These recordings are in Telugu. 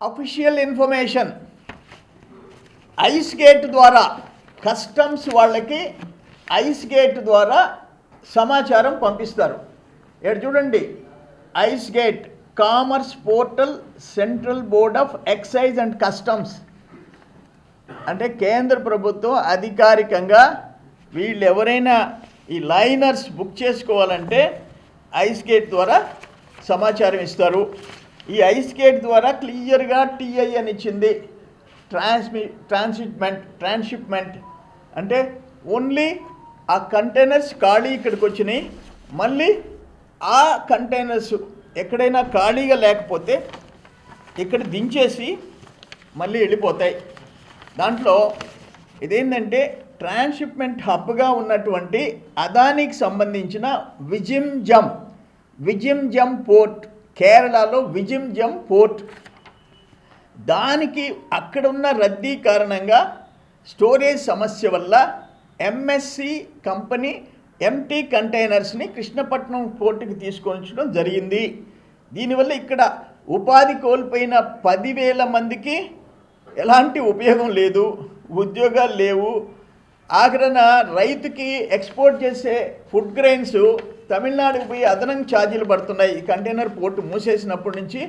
అఫీషియల్ ఇన్ఫర్మేషన్ ఐస్ గేట్ ద్వారా కస్టమ్స్ వాళ్ళకి ఐస్ గేట్ ద్వారా సమాచారం పంపిస్తారు. ఇక్కడ చూడండి? ICEGATE commerce portal central board of excise and customs అంటే కేంద్ర ప్రభుత్వం అధికారికంగా వీళ్ళు ఎవరైనా ఈ లైనర్స్ బుక్ చేసుకోవాలంటే ఐస్ గేట్ ద్వారా సమాచారం ఇస్తారు. ఈ ఐస్ గేట్ ద్వారా క్లియర్గా టీఐ అని ఇచ్చింది. ట్రాన్స్మి ట్రాన్స్మిట్మెంట్ ట్రాన్స్షిప్మెంట్. అంటే ఓన్లీ ఆ కంటైనర్స్ ఖాళీ ఇక్కడికి వచ్చినాయి. మళ్ళీ ఆ కంటైనర్స్ ఎక్కడైనా ఖాళీగా లేకపోతే ఇక్కడ దించేసి మళ్ళీ వెళ్ళిపోతాయి. దాంట్లో ఇదేంటంటే ట్రాన్స్షిప్మెంట్ హబ్గా ఉన్నటువంటి అదానికి సంబంధించిన విజిమ్ జమ్ విజిమ్ జమ్ పోర్ట్. కేరళలో విజింజం పోర్ట్. దానికి అక్కడ ఉన్న రద్దీ కారణంగా స్టోరేజ్ సమస్య వల్ల ఎంఎస్సి కంపెనీ ఎంటీ కంటైనర్స్ని కృష్ణపట్నం పోర్టుకి తీసుకొచ్చడం జరిగింది. దీనివల్ల ఇక్కడ ఉపాధి కోల్పోయిన పదివేల మందికి ఎలాంటి ఉపయోగం లేదు ఉద్యోగాలు లేవు. ఆఖరణ రైతుకి ఎక్స్పోర్ట్ చేసే ఫుడ్ గ్రెయిన్స్ తమిళనాడుకి పోయి అదనంగా ఛార్జీలు పడుతున్నాయి. ఈ కంటైనర్ పోర్టు మూసేసినప్పటి నుంచి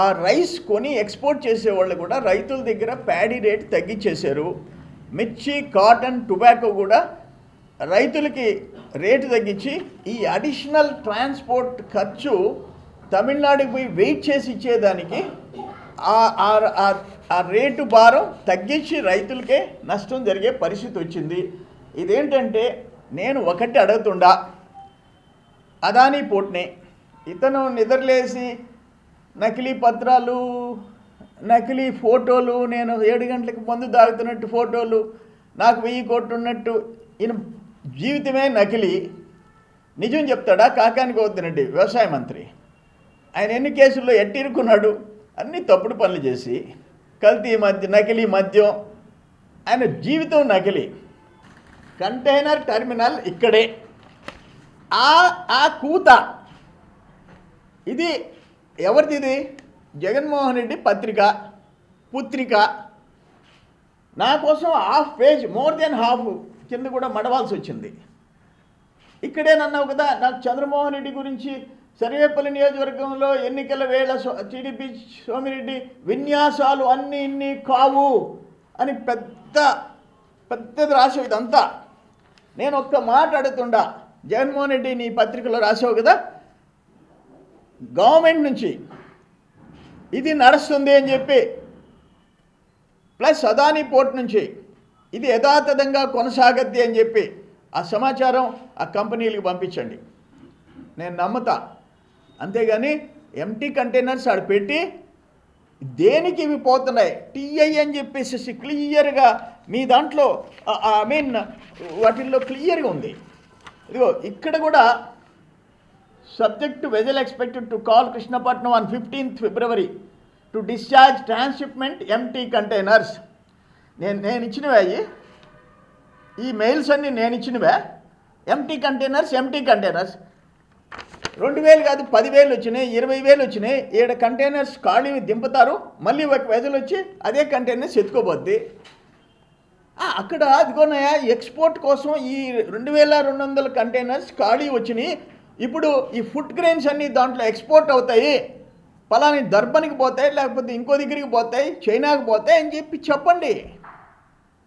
ఆ రైస్ కొని ఎక్స్పోర్ట్ చేసేవాళ్ళు కూడా రైతుల దగ్గర ప్యాడీ రేట్ తగ్గించేశారు మిర్చి కాటన్ టొబాకో కూడా రైతులకి రేటు తగ్గించి ఈ అడిషనల్ ట్రాన్స్పోర్ట్ ఖర్చు తమిళనాడుకి పోయి వెయిట్ చేసి ఇచ్చేదానికి ఆ రేటు భారం తగ్గించి రైతులకే నష్టం జరిగే పరిస్థితి వచ్చింది. ఇదేంటంటే నేను ఒకటి అడుగుతుండా. అదానీ పోట్నే. ఇతను నిద్రలేసి నకిలీ పత్రాలు నకిలీ ఫోటోలు నేను ఏడు గంటలకు మందు తాగుతున్నట్టు ఫోటోలు నాకు వెయ్యి కోట్లు ఉన్నట్టు ఈయన జీవితమే నకిలీ. నిజం చెప్తాడా? కాకానికి వద్దునండి వ్యవసాయ మంత్రి. ఆయన ఎన్ని కేసుల్లో ఎట్టిరుకున్నాడు అన్ని తప్పుడు పనులు చేసి కల్తీ మధ్య నకిలీ మద్యం. ఆయన జీవితం నకిలీ. కంటైనర్ టెర్మినల్ ఇక్కడే. ఆ ఆ కూత. ఇది ఎవరిది ఇది? జగన్మోహన్ రెడ్డి పత్రిక పుత్రిక. నా కోసం half page more then half కింద కూడా మడవాల్సి వచ్చింది. ఇక్కడే నన్నావు కదా నాకు చంద్రమోహన్ రెడ్డి గురించి సర్వేపల్లి నియోజకవర్గంలో ఎన్నికల వేళ సో- టీడీపీ సోమిరెడ్డి విన్యాసాలు అన్నీ ఇన్ని కావు అని పెద్ద పెద్దది రాసే ఇదంతా. నేను ఒక్క మాట అడుగుతుండా. జగన్మోహన్ రెడ్డి నీ పత్రికలో రాసావు కదా? గవర్నమెంట్ నుంచి. ఇది నడుస్తుంది అని చెప్పి. ప్లస్ అదానీ పోర్ట్ నుంచి. ఇది యథాతథంగా కొనసాగద్ది అని చెప్పి. ఆ సమాచారం ఆ కంపెనీలకు పంపించండి. నేను నమ్ముతా. అంతేగాని ఎంటీ కంటైనర్స్ ఆడ పెట్టి దేనికి ఇవి పోతున్నాయి? టీఐ అని చెప్పేసి క్లియర్గా మీ దాంట్లో ఐ మీన్ వాటిల్లో క్లియర్గా ఉంది. ఇదిగో ఇక్కడ కూడా subject vessel expected to call Krishnapatnam on fifteenth February to discharge transshipment empty containers నేను నేను ఇచ్చినవే అయ్యి? ఈ మెయిల్స్ అన్నీ నేను ఇచ్చినవే? ఎంటీ కంటైనర్స్ ఎంటీ కంటైనర్స్ రెండు వేలు కాదు పదివేలు వచ్చినాయి ఇరవై వేలు వచ్చినాయి. ఈడ కంటైనర్స్ ఖాళీ దింపుతారు. మళ్ళీ ఒక వెజల్ వచ్చి అదే కంటైనర్స్ ఎత్తుకోబోద్ది అక్కడ అదిగోనయా ఎక్స్పోర్ట్ కోసం ఈ రెండు వేల రెండు వందల కంటైనర్స్ ఖాళీ వచ్చినాయి. ఇప్పుడు ఈ ఫుడ్ గ్రెయిన్స్ అన్నీ దాంట్లో ఎక్స్పోర్ట్ అవుతాయి. పలాని దర్బనికి పోతాయి లేకపోతే ఇంకో దగ్గరికి పోతాయి చైనాకి పోతాయి అని చెప్పి చెప్పండి.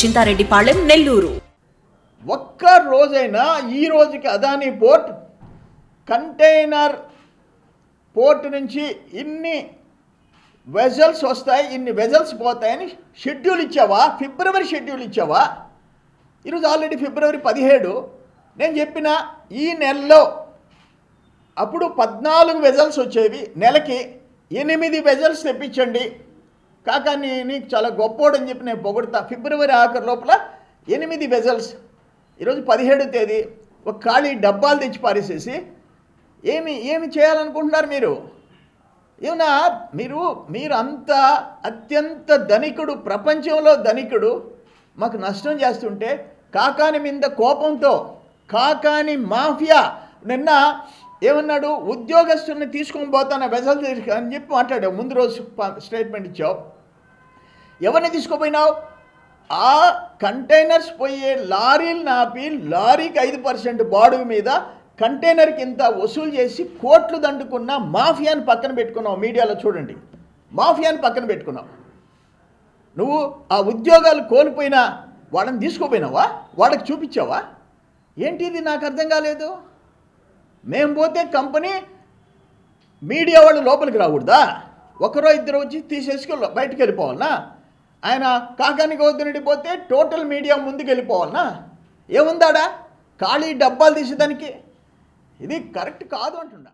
Chintareddypalem Nellore. ఒక్క రోజైనా ఈ రోజుకి అదానీ పోర్ట్ కంటైనర్ పోర్ట్ నుంచి ఇన్ని వెజల్స్ వస్తాయి ఇన్ని వెజల్స్ పోతాయని షెడ్యూల్ ఇచ్చావా? ఫిబ్రవరి షెడ్యూల్ ఇచ్చావా? ఈరోజు ఆల్రెడీ ఫిబ్రవరి పదిహేడు. నేను చెప్పిన ఈ నెలలో అప్పుడు పద్నాలుగు వెజల్స్ వచ్చేవి. నెలకి ఎనిమిది వెజల్స్ తెప్పించండి. కాకాని నీకు చాలా గొప్పోడని చెప్పి నేను పొగుడుతా. ఫిబ్రవరి ఆఖరి లోపల ఎనిమిది వెజల్స్. ఈరోజు పదిహేడు తేదీ. ఒక ఖాళీ డబ్బాలు తెచ్చి పారేసేసి ఏమి ఏమి చేయాలనుకుంటున్నారు మీరు? ఏమన్నా మీరు మీరు అంత అత్యంత ధనికుడు ప్రపంచంలో ధనికుడు మాకు నష్టం చేస్తుంటే కాకాని మీద కోపంతో కాకాని మాఫియా నిన్న ఏమన్నాడు? ఉద్యోగస్తుల్ని తీసుకొని పోతాను వెజల్ అని చెప్పి మాట్లాడావు ముందు రోజు స్టేట్మెంట్ ఇచ్చావు. ఎవరిని తీసుకుపోయినావు? ఆ కంటైనర్స్ పోయే లారీలు నాపి లారీకి ఐదు పర్సెంట్ బాడుగు మీద కంటైనర్కి ఇంత వసూలు చేసి కోట్లు దండుకున్న మాఫియాని పక్కన పెట్టుకున్నావు మీడియాలో చూడండి. మాఫియాని పక్కన పెట్టుకున్నావు. నువ్వు ఆ ఉద్యోగాలు కోల్పోయినా వాళ్ళని తీసుకుపోయినావా? వాళ్ళకి చూపించావా? ఏంటి ఇది? నాకు అర్థం కాలేదు. మేము పోతే కంపెనీ మీడియా వాళ్ళు లోపలికి రాకూడదా? ఒకరో ఇద్దరు వచ్చి తీసేసి బయటకు వెళ్ళిపోవాలనా? ఆయన కాకానికి వద్దునటి పోతే టోటల్ మీడియా ముందుకు వెళ్ళిపోవాలనా? ఏముందాడా? ఖాళీ డబ్బాలు తీసేదానికి? ఇది కరెక్ట్ కాదు అంటున్నా.